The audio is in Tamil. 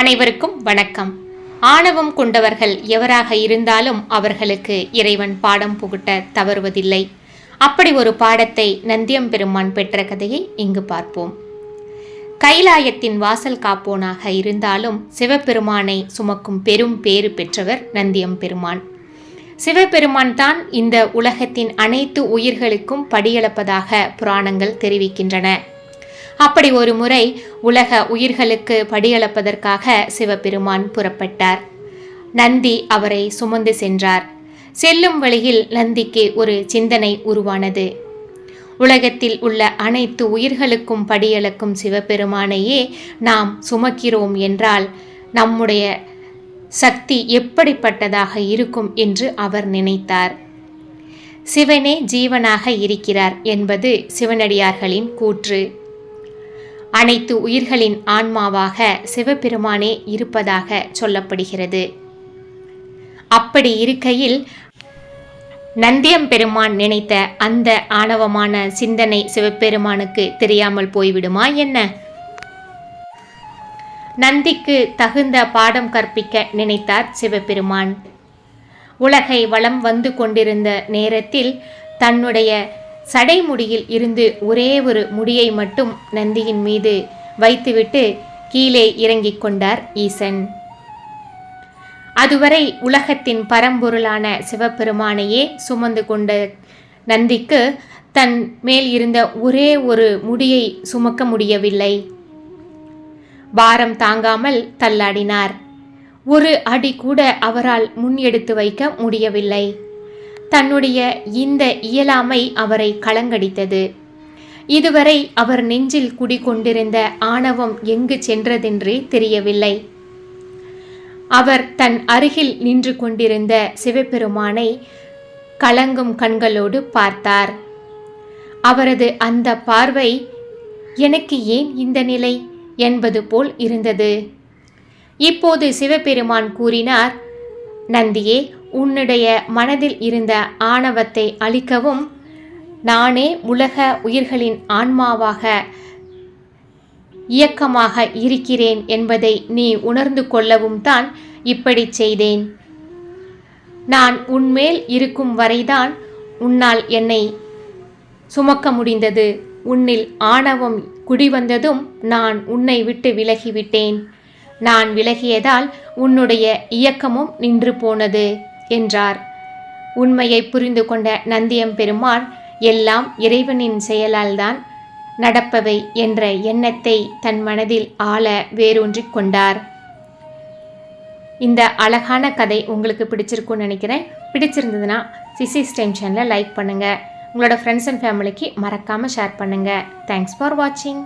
அனைவருக்கும் வணக்கம். ஆணவம் கொண்டவர்கள் எவராக இருந்தாலும் அவர்களுக்கு இறைவன் பாடம் புகட்ட தவறுவதில்லை. அப்படி ஒரு பாடத்தை நந்தியம் பெருமான் பெற்ற கதையை இங்கு பார்ப்போம். கைலாயத்தின் வாசல் காப்போனாக இருந்தாலும் சிவபெருமானை சுமக்கும் பெரும் பேறு பெற்றவர் நந்தியம் பெருமான். சிவபெருமான் தான் இந்த உலகத்தின் அனைத்து உயிர்களுக்கும் படியளப்பதாக புராணங்கள் தெரிவிக்கின்றன. அப்படி ஒரு முறை உலக உயிர்களுக்கு படியளப்பதற்காக சிவபெருமான் புறப்பட்டார். நந்தி அவரை சுமந்து சென்றார். செல்லும் வழியில் நந்திக்கு ஒரு சிந்தனை உருவானது. உலகத்தில் உள்ள அனைத்து உயிர்களுக்கும் படியளக்கும் சிவபெருமானையே நாம் சுமக்கிறோம் என்றால் நம்முடைய சக்தி எப்படிப்பட்டதாக இருக்கும் என்று அவர் நினைத்தார். சிவனே ஜீவனாக இருக்கிறார் என்பது சிவனடியார்களின் கூற்று. அனைத்து உயிர்களின் ஆன்மாவாக சிவபெருமானே இருப்பதாக சொல்லப்படுகிறது. அப்படி இருக்கையில் நந்தியம் பெருமான் நினைத்த அந்த ஆணவமான சிந்தனை சிவபெருமானுக்கு தெரியாமல் போய்விடுமா என்ன? நந்திக்கு தகுந்த பாடம் கற்பிக்க நினைத்தார் சிவபெருமான். உலகை வளம் வந்து கொண்டிருந்த நேரத்தில் தன்னுடைய சடைமுடியில் இருந்து ஒரே ஒரு முடியை மட்டும் நந்தியின் மீது வைத்துவிட்டு கீழே இறங்கிக் கொண்டார் ஈசன். அதுவரை உலகத்தின் பரம்பொருளான சிவபெருமானையே சுமந்து கொண்ட நந்திக்கு தன் மேல் இருந்த ஒரே ஒரு முடியை சுமக்க முடியவில்லை. பாரம் தாங்காமல் தள்ளாடினார். ஒரு அடி கூட அவரால் முன் எடுத்து வைக்க முடியவில்லை. தன்னுடைய இந்த இயலாமை அவரை கலங்கடித்தது. இதுவரை அவர் நெஞ்சில் குடிகொண்டிருந்த ஆணவம் எங்கு சென்றதென்றே தெரியவில்லை. அவர் தன் அருகில் நின்று கொண்டிருந்த சிவபெருமானை கலங்கும் கண்களோடு பார்த்தார். அவரது அந்த பார்வை எனக்கு ஏன் இந்த நிலை என்பது போல் இருந்தது. இப்போது சிவபெருமான் கூறினார் நந்தியே உன்னுடைய மனதில் இருந்த ஆணவத்தை அழிக்கவும் நானே உலக உயிர்களின் ஆன்மாவாக இயக்கமாக இருக்கிறேன் என்பதை நீ உணர்ந்து கொள்ளவும் தான் இப்படி செய்தேன். நான் உன்மேல் இருக்கும் வரைதான் உன்னால் என்னை சுமக்க முடிந்தது. உன்னில் ஆணவம் குடிவந்ததும் நான் உன்னை விட்டு விலகிவிட்டேன். நான் விலகியதால் உன்னுடைய இயக்கமும் நின்று போனது. என்றார். உண்மையை புரிந்து கொண்ட நந்தியம் பெருமான் எல்லாம் இறைவனின் செயலால்தான் நடப்பவை என்ற எண்ணத்தை தன் மனதில் ஆள வேரூன்றிக் கொண்டார். இந்த அழகான கதை உங்களுக்கு பிடிச்சிருக்கும்னு நினைக்கிறேன். பிடிச்சிருந்ததுன்னா சிசிஸ் டென்ஷனில் லைக் பண்ணுங்கள் உங்களோட ஃப்ரெண்ட்ஸ் அண்ட் ஃபேமிலிக்கு மறக்காமல் ஷேர் பண்ணுங்கள் தேங்க்ஸ் ஃபார் வாட்சிங்